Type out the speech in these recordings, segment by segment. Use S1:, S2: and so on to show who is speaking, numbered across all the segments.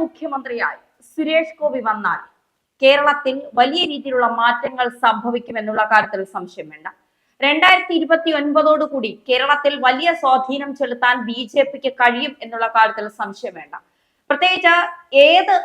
S1: മുഖ്യമന്ത്രിയായി സുരേഷ് ഗോപി വന്നാൽ കേരളത്തിൽ വലിയ രീതിയിലുള്ള മാറ്റങ്ങൾ സംഭവിക്കുമെന്നുള്ള കാര്യത്തിൽ സംശയം വേണ്ട. രണ്ടായിരത്തി ഇരുപത്തി ഒൻപതോടുകൂടി കേരളത്തിൽ വലിയ സ്വാധീനം ചെലുത്താൻ ബി ജെ പിക്ക് കഴിയും എന്നുള്ള കാര്യത്തിൽ സംശയം വേണ്ട. പ്രത്യേകിച്ച് ഏത്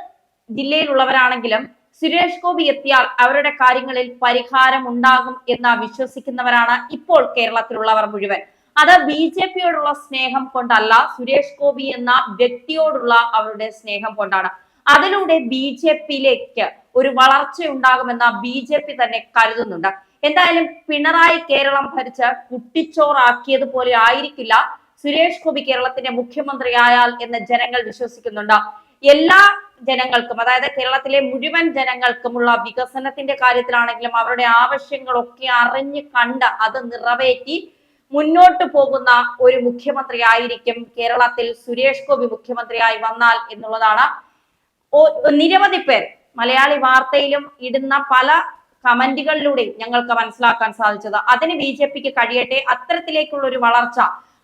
S1: ജില്ലയിലുള്ളവരാണെങ്കിലും സുരേഷ് ഗോപി എത്തിയാൽ അവരുടെ കാര്യങ്ങളിൽ പരിഹാരം ഉണ്ടാകും എന്ന് വിശ്വസിക്കുന്നവരാണ് ഇപ്പോൾ കേരളത്തിലുള്ളവർ മുഴുവൻ. അത് ബി ജെ പിയോടുള്ള സ്നേഹം കൊണ്ടല്ല സുരേഷ് ഗോപി എന്ന വ്യക്തിയോടുള്ള അവരുടെ സ്നേഹം കൊണ്ടാണ്. അതിലൂടെ ബി ജെ പിയിലേക്ക് ഒരു വളർച്ച ഉണ്ടാകുമെന്ന ബി ജെ പി തന്നെ കരുതുന്നുണ്ട്. എന്തായാലും പിണറായി കേരളം ഭരിച്ച് കുട്ടിച്ചോറാക്കിയത് പോലെ ആയിരിക്കില്ല സുരേഷ് ഗോപി കേരളത്തിന്റെ മുഖ്യമന്ത്രിയായാൽ എന്ന് ജനങ്ങൾ വിശ്വസിക്കുന്നുണ്ട്. എല്ലാ ജനങ്ങൾക്കും അതായത് കേരളത്തിലെ മുഴുവൻ ജനങ്ങൾക്കുമുള്ള വികസനത്തിന്റെ കാര്യത്തിലാണെങ്കിലും അവരുടെ ആവശ്യങ്ങളൊക്കെ അറിഞ്ഞ് കണ്ട് അത് നിറവേറ്റി മുന്നോട്ട് പോകുന്ന ഒരു മുഖ്യമന്ത്രി ആയിരിക്കും കേരളത്തിൽ സുരേഷ് ഗോപി മുഖ്യമന്ത്രിയായി വന്നാൽ എന്നുള്ളതാണ്. നിരവധി പേർ മലയാളി വാർത്തയിലും ഇടുന്ന പല കമന്റുകളിലൂടെ ഞങ്ങൾക്ക് മനസ്സിലാക്കാൻ സാധിച്ചത്. അതിന് ബി ജെ പിക്ക് കഴിയട്ടെ അത്തരത്തിലേക്കുള്ള ഒരു വളർച്ച.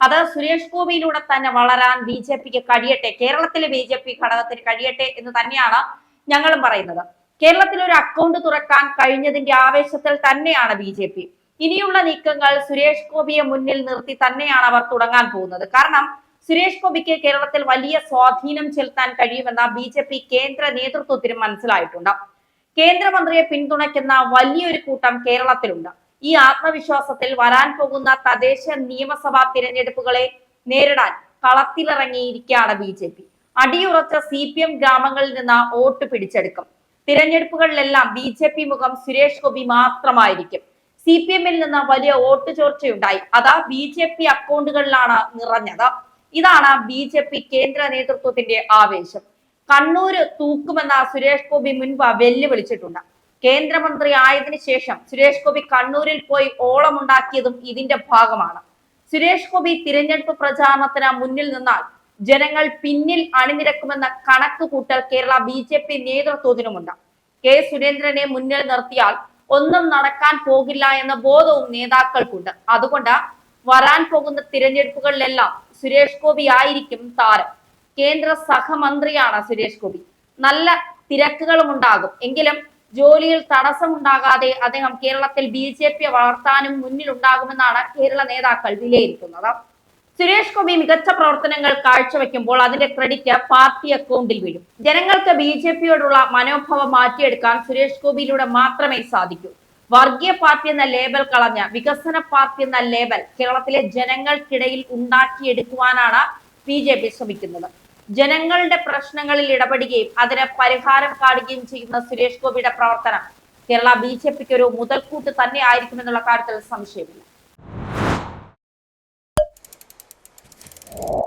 S1: അത് സുരേഷ് ഗോപിയിലൂടെ തന്നെ വളരാൻ ബി ജെ പിക്ക് കഴിയട്ടെ കേരളത്തിലെ ബി ജെ പി ഘടകത്തിന് കഴിയട്ടെ എന്ന് തന്നെയാണ് ഞങ്ങളും പറയുന്നത്. കേരളത്തിൽ ഒരു അക്കൗണ്ട് തുറക്കാൻ കഴിഞ്ഞതിന്റെ ആവേശത്തിൽ തന്നെയാണ് ബി ജെ പി. ഇനിയുള്ള നീക്കങ്ങൾ സുരേഷ് ഗോപിയെ മുന്നിൽ നിർത്തി തന്നെയാണ് അവർ തുടങ്ങാൻ പോകുന്നത്. കാരണം സുരേഷ് ഗോപിക്ക് കേരളത്തിൽ വലിയ സ്വാധീനം ചെലുത്താൻ കഴിയുമെന്ന ബി ജെ പി കേന്ദ്ര നേതൃത്വത്തിനും മനസ്സിലായിട്ടുണ്ട്. കേന്ദ്രമന്ത്രിയെ പിന്തുണയ്ക്കുന്ന വലിയൊരു കൂട്ടം കേരളത്തിലുണ്ട്. ഈ ആത്മവിശ്വാസത്തിൽ വരാൻ പോകുന്ന തദ്ദേശ നിയമസഭാ തിരഞ്ഞെടുപ്പുകളെ നേരിടാൻ കളത്തിലിറങ്ങിയിരിക്കുകയാണ് ബി ജെ പി. അടിയുറച്ച സി പി എം ഗ്രാമങ്ങളിൽ നിന്ന് വോട്ട് പിടിച്ചെടുക്കും. തിരഞ്ഞെടുപ്പുകളിലെല്ലാം ബി ജെ പി മുഖം സുരേഷ് ഗോപി മാത്രമായിരിക്കും. സി പി എമ്മിൽ നിന്ന് വലിയ വോട്ട് ചോർച്ചയുണ്ടായി. അതാ ബി ജെ പി അക്കൗണ്ടുകളിലാണ് നിറഞ്ഞത്. ഇതാണ് ബി ജെ പി കേന്ദ്ര നേതൃത്വത്തിന്റെ ആവേശം. കണ്ണൂര് തൂക്കുമെന്ന സുരേഷ് ഗോപി മുൻപ് വെല്ലുവിളിച്ചിട്ടുണ്ട്. കേന്ദ്രമന്ത്രി ആയതിനു ശേഷം സുരേഷ് ഗോപി കണ്ണൂരിൽ പോയി ഓളമുണ്ടാക്കിയതും ഇതിന്റെ ഭാഗമാണ്. സുരേഷ് ഗോപി തിരഞ്ഞെടുപ്പ് പ്രചാരണത്തിന് മുന്നിൽ നിന്നാൽ ജനങ്ങൾ പിന്നിൽ അണിനിരക്കുമെന്ന കണക്ക് കൂട്ടൽ കേരള ബി ജെ പി നേതൃത്വത്തിനുമുണ്ട്. കെ സുരേന്ദ്രനെ മുന്നിൽ നിർത്തിയാൽ ഒന്നും നടക്കാൻ പോകില്ല എന്ന ബോധവും നേതാക്കൾക്കുണ്ട്. അതുകൊണ്ട് വരാൻ പോകുന്ന തിരഞ്ഞെടുപ്പുകളിലെല്ലാം സുരേഷ് ഗോപി ആയിരിക്കും താരം. കേന്ദ്ര സഹമന്ത്രിയാണ് സുരേഷ് ഗോപി. നല്ല തിരക്കുകളും ഉണ്ടാകും. എങ്കിലും ജോലിയിൽ തടസ്സമുണ്ടാകാതെ അദ്ദേഹം കേരളത്തിൽ ബി ജെ പി വളർത്താനും മുന്നിലുണ്ടാകുമെന്നാണ് കേരള നേതാക്കൾ വിലയിരുത്തുന്നത്. സുരേഷ് ഗോപി മികച്ച പ്രവർത്തനങ്ങൾ കാഴ്ചവെക്കുമ്പോൾ അതിന്റെ ക്രെഡിറ്റ് പാർട്ടി അക്കൗണ്ടിൽ വീഴും. ജനങ്ങൾക്ക് ബി ജെ പിയോടുള്ള മനോഭാവം മാറ്റിയെടുക്കാൻ സുരേഷ് ഗോപിയിലൂടെ മാത്രമേ സാധിക്കൂ. വർഗീയ പാർട്ടി എന്ന ലേബൽ കളഞ്ഞ വികസന പാർട്ടി എന്ന ലേബൽ കേരളത്തിലെ ജനങ്ങൾക്കിടയിൽ ഉണ്ടാക്കിയെടുക്കുവാനാണ് ബി ജെ പി ശ്രമിക്കുന്നത്. ജനങ്ങളുടെ പ്രശ്നങ്ങളിൽ ഇടപെടുകയും അതിന് പരിഹാരം കാണുകയും ചെയ്യുന്ന സുരേഷ് ഗോപിയുടെ പ്രവർത്തനം കേരള ബി ജെ പിക്ക് ഒരു മുതൽക്കൂട്ട് തന്നെ ആയിരിക്കുമെന്നുള്ള കാര്യത്തിൽ സംശയമില്ല. you